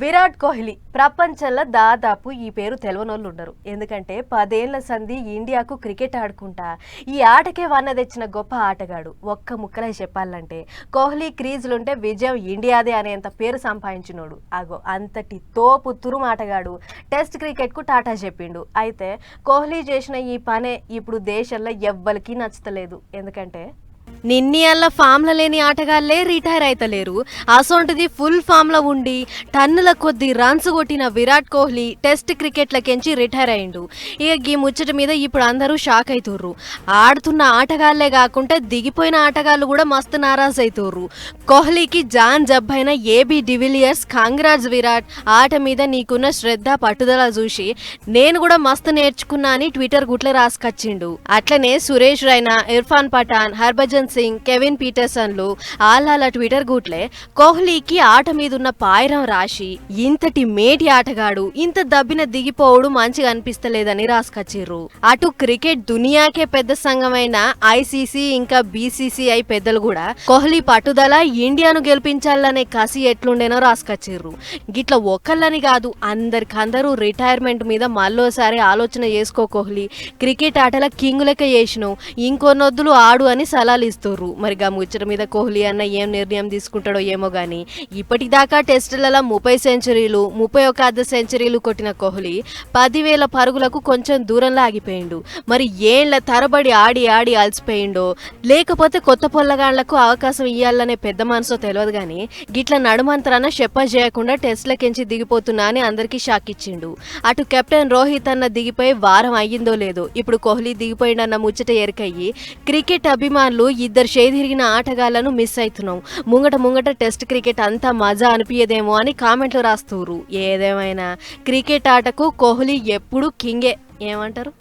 విరాట్ కోహ్లీ ప్రపంచంలో దాదాపు ఈ పేరు తెలవనోళ్ళు ఉండరు. ఎందుకంటే పదేళ్ళ సంధి ఇండియాకు క్రికెట్ ఆడుకుంటా ఈ ఆటకే వన్న తెచ్చిన గొప్ప ఆటగాడు. ఒక్క ముక్కలే చెప్పాలంటే కోహ్లీ క్రీజులుంటే విజయం ఇండియాదే అనేంత పేరు సంపాదించినోడు. అగో అంతటి తోపు తురుము ఆటగాడు టెస్ట్ క్రికెట్కు టాటా చెప్పిండు. అయితే కోహ్లీ చేసిన ఈ పనే ఇప్పుడు దేశంలో ఎవ్వరికీ నచ్చతలేదు. ఎందుకంటే నిన్ని అల్ల ఫామ్లో లేని ఆటగాళ్ళే రిటైర్ అయితలేరు. అసొంటిది ఫుల్ ఫామ్లో ఉండి టన్నుల కొద్ది రన్స్ కొట్టిన విరాట్ కోహ్లీ టెస్ట్ క్రికెట్లకెంచి రిటైర్ అయిండు. ఇక ఈ ముచ్చట మీద ఇప్పుడు అందరూ షాక్ అవుతుర్రు ఆడుతున్న ఆటగాళ్ళే కాకుండా దిగిపోయిన ఆటగాళ్ళు కూడా మస్తు నారాజ్ అవుతుర్రు కోహ్లీకి జాన్ జబ్బైన AB de Villiers congrats Virat ఆట మీద నీకున్న శ్రద్ధ పట్టుదల చూసి నేను కూడా మస్తు నేర్చుకున్నా అని ట్విట్టర్ గుట్ల రాసుకొచ్చిండు. అట్లనే సురేష్ రైనా ఇర్ఫాన్ పఠాన్ హర్భజన్ సింగ్ కెవిన్ పీటర్సన్లు ఆలాల ట్విట్టర్ గుట్లే కోహ్లీకి ఆట మీద ఉన్న పాయరం రాసి ఇంతటి మేటి ఆటగాడు ఇంత దబ్బిన దిగిపోవడు మంచిగా అనిపిస్తలేదని రాసుకొచ్చిర్రు. అటు క్రికెట్ దునియాకే పెద్ద సంఘమైన ఐసీసీ ఇంకా బీసీసీఐ పెద్దలు కూడా కోహ్లీ పట్టుదల ఇండియాను గెలిపించాలనే కసి ఎట్లుండేనో రాసుకొచ్చిర్రు. గిట్ల ఒక్కళ్ళని కాదు అందరికందరూ రిటైర్మెంట్ మీద మళ్ళోసారి ఆలోచన చేసుకో కోహ్లీ. క్రికెట్ ఆటల కింగ్ లెక్క చేసినావు ఇంకొన్నొద్దులు ఆడు అని సలహాలు ఇస్తుర్రు మరి గా ముచ్చట మీద కోహ్లీ అన్న ఏం నిర్ణయం తీసుకుంటాడో ఏమో కానీ ఇప్పటిదాకా టెస్టులలో ముప్పై సెంచరీలు ముప్పై ఒక అర్ధ సెంచరీలు కొట్టిన కోహ్లీ పదివేల పరుగులకు కొంచెం దూరంలో ఆగిపోయిండు. మరి ఏళ్ళ తరబడి ఆడి ఆడి అలసిపోయిండో లేకపోతే కొత్త పొల్లగాళ్ళకు అవకాశం ఇవ్వాలనే పెద్ద మనసో తెలియదు కానీ గిట్ల నడుమంతరాన చెప్ప చేయకుండా టెస్ట్లకెంచి దిగిపోతున్నా అని అందరికీ షాక్ ఇచ్చిండు. అటు కెప్టెన్ రోహిత్ అన్న దిగిపోయి వారం అయ్యిందో లేదో ఇప్పుడు కోహ్లీ దిగిపోయిండన్న ముచ్చట ఎరికయ్యి క్రికెట్ అభిమానులు ఇద్దరు చేదిరిగిన ఆటగాళ్ళను మిస్ అవుతున్నాం ముంగట ముంగట టెస్ట్ క్రికెట్ అంతా మజా అనిపించదేమో అని కామెంట్లు రాస్తున్నారు ఏదేమైనా. క్రికెట్ ఆటకు కోహ్లీ ఎప్పుడు కింగే ఏమంటారు?